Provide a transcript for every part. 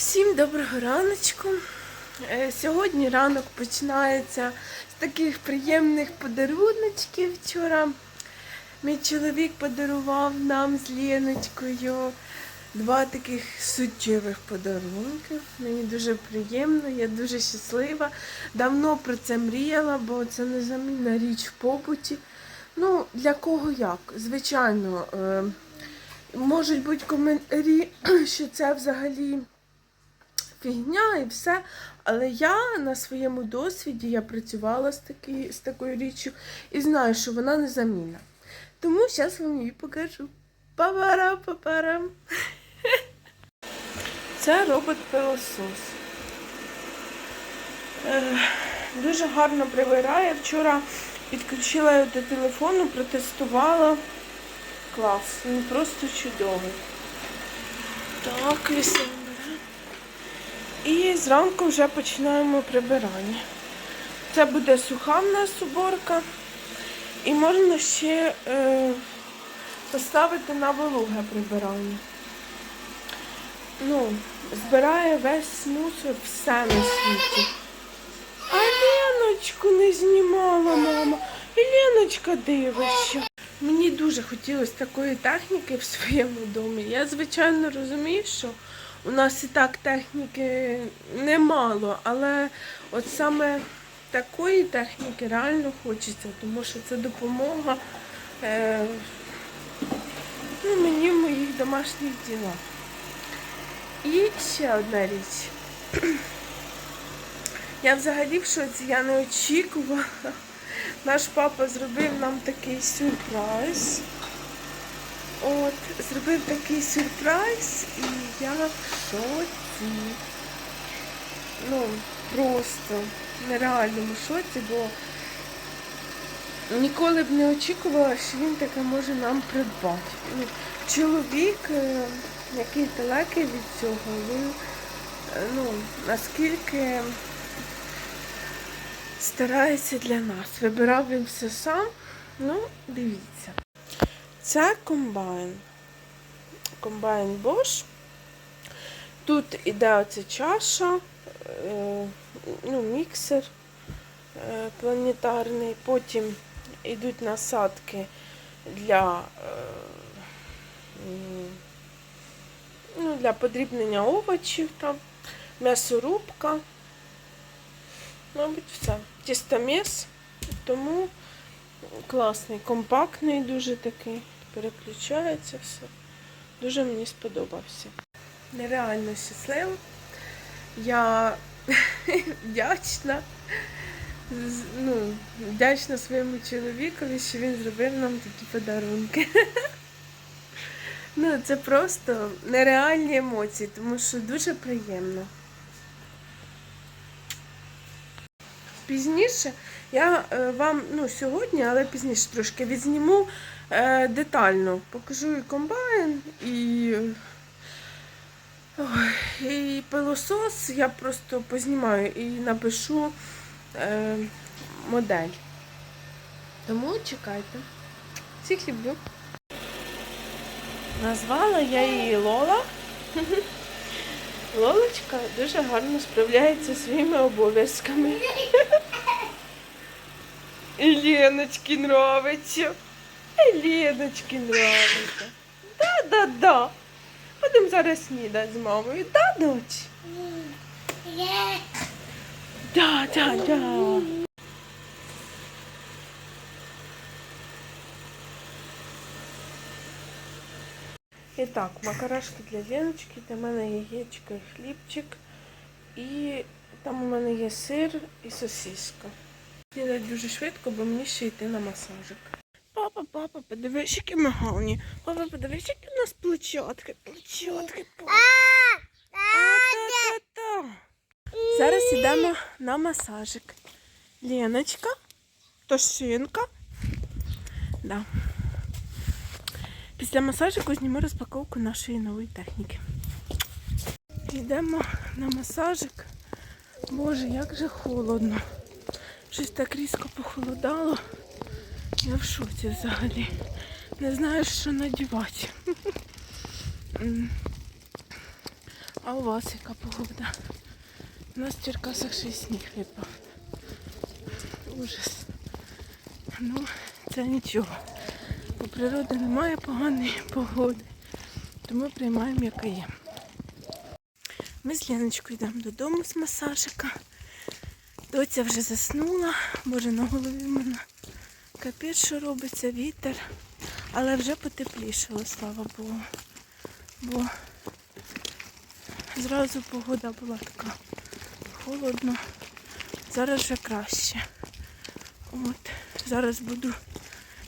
Всім доброго раночку. Е, Сьогодні ранок починається з таких приємних подаруночків. Вчора мій чоловік подарував нам з Леночкою два таких суттєвих подарунки. Мені дуже приємно, я дуже щаслива. Давно про це мріяла, бо це незамінна річ в побуті. Ну, для кого як? Звичайно, е, можуть бути коментарі, що це взагалі фігня і все. Але я на своєму досвіді я працювала з, такі, з такою річчю і знаю, що вона незамінна. Тому зараз вам її покажу. Папара, папарам. Це робот-пилосос. Е, Дуже гарно прибирає. Вчора підключила його до телефону, протестувала. Клас, він просто чудовий. Так, вісім. І зранку вже починаємо прибирання. Це буде суха в нас уборка. І можна ще е, поставити на вологе прибирання. Ну, збирає весь мусор, все на світі. А Леночку не знімала, мама. І Леночка дивиться. Мені дуже хотілося такої техніки в своєму домі. Я, звичайно, розумію, що у нас і так техніки немало, але от саме такої техніки реально хочеться, тому що це допомога е, ну, мені в моїх домашніх ділах. І ще одна річ. Я взагалі в шоці, я не очікувала. Наш папа зробив нам такий сюрприз. От, зробив такий сюрприз, і я в шоці. Ну, просто в нереальному шоці, бо ніколи б не очікувала, що він таке може нам придбати. Ну, чоловік, е, який далекий від цього, він е, ну, наскільки старається для нас. Вибирав він все сам. Ну, дивіться. Це комбайн. Комбайн Bosch. Тут іде оця чаша, е, ну, міксер е, планетарний. Потім йдуть насадки для, е, ну, для подрібнення овочів, там, м'ясорубка. Мабуть, все. Тістоміс, тому класний, компактний, дуже такий. Переключається все. Дуже мені сподобався. Нереально щаслива. Я вдячна. Ну, вдячна своєму чоловікові, що він зробив нам такі подарунки. Ну, це просто нереальні емоції, тому що дуже приємно. Пізніше я е, вам, ну, сьогодні, але пізніше трошки відзніму детально. Покажу і комбайн, і, і пилосос. Я просто познімаю і напишу е, модель. Тому чекайте. Всіх люблю. Назвала я її Лола. Лолочка дуже гарно справляється зі своїми обов'язками. Леночки нравиться. І Леночки нравиться. Да-да-да. Будемо зараз снідати з мамою. Да, доць? Да, да, да. І так, макарошки для Леночки, для мене яєчко і хлібчик. І там у мене є сир і сосиска. Їде дуже швидко, бо мені ще йти на масажик. Папа, папа, подивись, які ми гарні. Папа, подивись, які у нас плечотки. Плечотки. Зараз йдемо на масажик. Леночка, Тошинка. Да. Після масажику зніму розпаковку нашої нової техніки. Йдемо на масажик. Боже, як же холодно. Щось так різко похолодало. Я в шоці взагалі. Не знаю, що надівати. А у вас яка погода? У нас в Черкасах ще й сніг випав. Ужас. Ну, це нічого. У природи немає поганої погоди. Тому приймаємо, яка є. Ми з Леночкою йдемо додому з масажика. Доця вже заснула, боже, на голові в мене капець, що робиться, вітер. Але вже потеплішало, слава Богу. Бо зразу погода була така холодно. Зараз вже краще. От. Зараз буду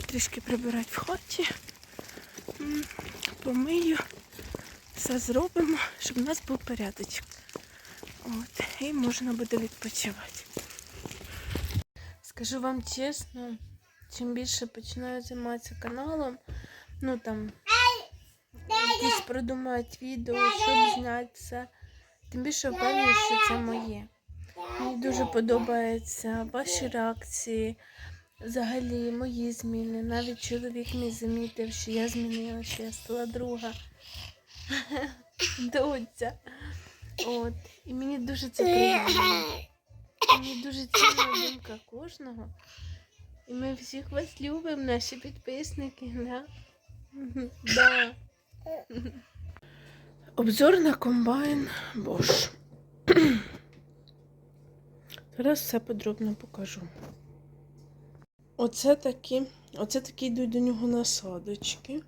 трішки прибирати в хаті. Помию, все зробимо, щоб у нас був порядочок. От. І можна буде відпочивати. Скажу вам чесно, чим більше починаю займатися каналом, ну там якісь продумати відео, щоб зняти все, тим більше впевнюю, що це моє. Мені дуже подобаються ваші реакції, взагалі мої зміни. Навіть чоловік мій замітив, що я змінила, що я стала друга. Доця. От. І мені дуже це приємно. Мені дуже цінна думка кожного. І ми всіх вас любимо, наші підписники. Да? Да. Обзор на комбайн Bosch. Зараз все подробно покажу. Оце такі, оце такі йдуть до нього насадочки.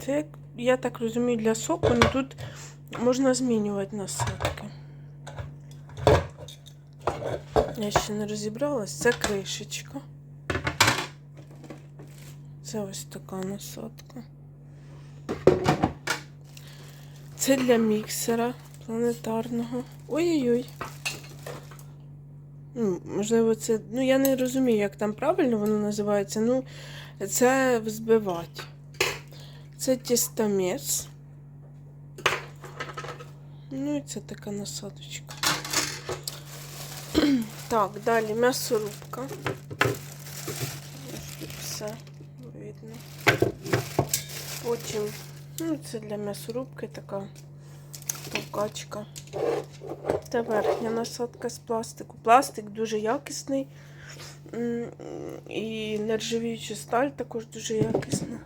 Це, я так розумію, для соку, але тут можна змінювати насадки. Я ще не розібралась. Це кришечка. Це ось така насадка. Це для міксера планетарного. Ой-ой-ой. Ну, можливо, це. Ну, я не розумію, як там правильно воно називається. Ну, це взбивати. Це тістомес. Ну і це така насадочка. Так, далі м'ясорубка. Все видно. Потім, ну, це для м'ясорубки така товкачка. Це верхня насадка з пластику. Пластик дуже якісний. І нержавіюча сталь також дуже якісна.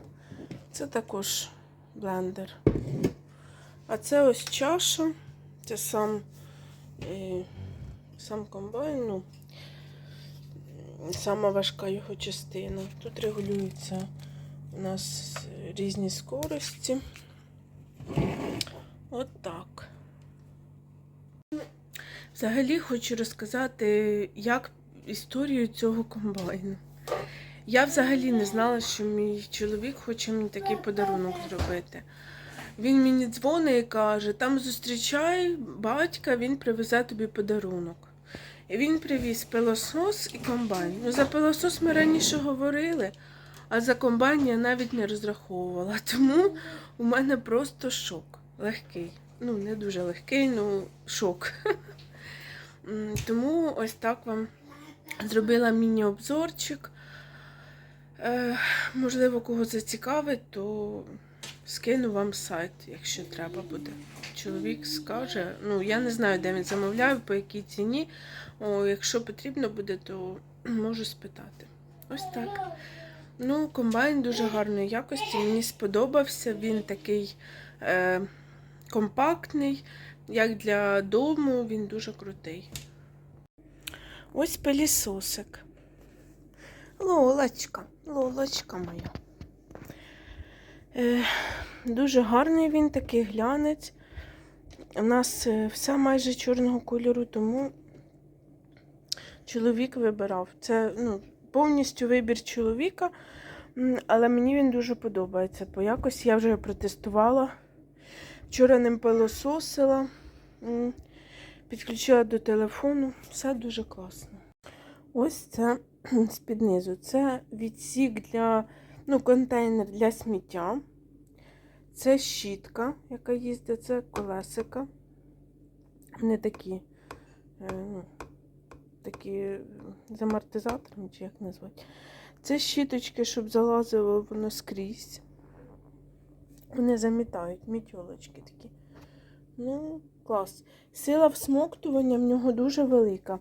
Це також блендер. А це ось чаша. Це сам, е, сам комбайн, ну, сама важка його частина. Тут регулюються у нас різні скорості. От так. Взагалі хочу розказати, як історію цього комбайну. Я взагалі не знала, що мій чоловік хоче мені такий подарунок зробити. Він мені дзвонить і каже, там зустрічай батька, він привезе тобі подарунок. І він привіз пилосос і комбайн. Ну, за пилосос ми раніше говорили, а за комбайн я навіть не розраховувала. Тому у мене просто шок. Легкий. Ну, не дуже легкий, ну шок. Тому ось так вам зробила міні-обзорчик. Е, можливо, кого зацікавить, то скину вам сайт, якщо треба буде. Чоловік скаже. Ну, я не знаю, де він замовляє, по якій ціні. О, якщо потрібно буде, то можу спитати. Ось так. Ну, комбайн дуже гарної якості. Мені сподобався. Він такий е, компактний, як для дому, він дуже крутий. Ось пилісосик. Лолочка, лолочка моя. Е, дуже гарний він, такий глянець. У нас е, все майже чорного кольору, тому чоловік вибирав. Це ну, повністю вибір чоловіка, але мені він дуже подобається. По якось я вже протестувала. Вчора ним пилососила, підключила до телефону. Все дуже класно. Ось це з-під низу. Це відсік для, ну, контейнер для сміття. Це щітка, яка їздить, це колесика. Вони такі, е, ну, такі з амортизаторами, чи як назвати. Це щіточки, щоб залазило воно скрізь. Вони замітають, мітьолочки такі. Ну, клас. Сила всмоктування в нього дуже велика.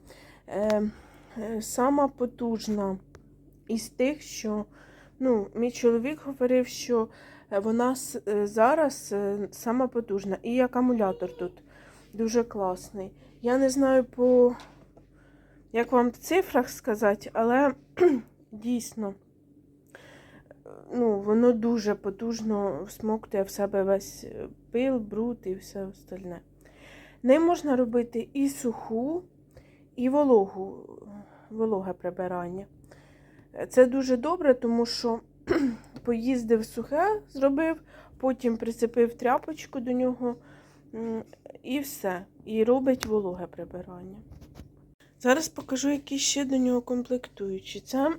Е, е, сама потужна із тих, що ну, мій чоловік говорив, що вона е, зараз е, сама потужна. І акумулятор тут дуже класний. Я не знаю по як вам в цифрах сказати, але дійсно ну, воно дуже потужно всмоктує в себе весь е, пил, бруд і все остальне. Ним можна робити і суху, і вологу, вологе прибирання. Це дуже добре, тому що поїздив сухе, зробив, потім прицепив тряпочку до нього і все. І робить вологе прибирання. Зараз покажу, які ще до нього комплектуючі. Це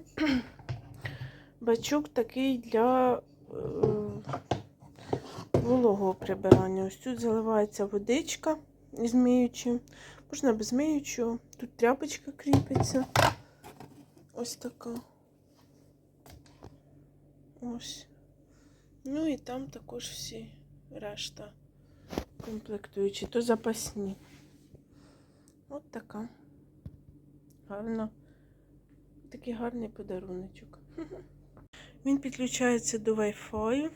бачок такий для е, вологого прибирання. Ось тут заливається водичка із миючим. Можна без миючого. Тут тряпочка кріпиться. Ось така. Ось. Ну і там також всі решта комплектуючі, то запасні. От така. Гарно. Такий гарний подаруночок. Він підключається до Wi-Fi.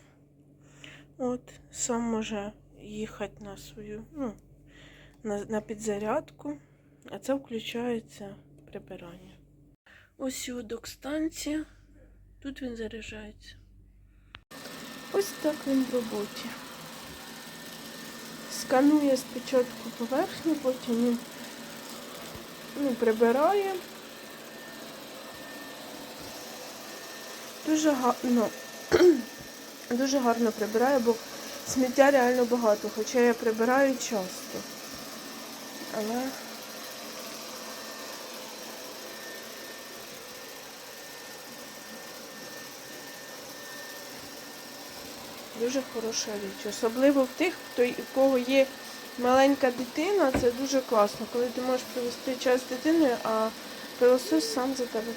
От, сам може їхати на свою, ну, на, на підзарядку, а це включається прибирання. Ось його док-станція. Тут він заряджається. Ось так він в роботі. Сканує спочатку поверхню, потім він ну, прибирає. Дуже гарно, дуже гарно прибирає, бо сміття реально багато, хоча я прибираю часто. Але дуже хороша річ. Особливо в тих, хто у кого є маленька дитина, це дуже класно, коли ти можеш провести час з дитиною, а пилосос сам за тебе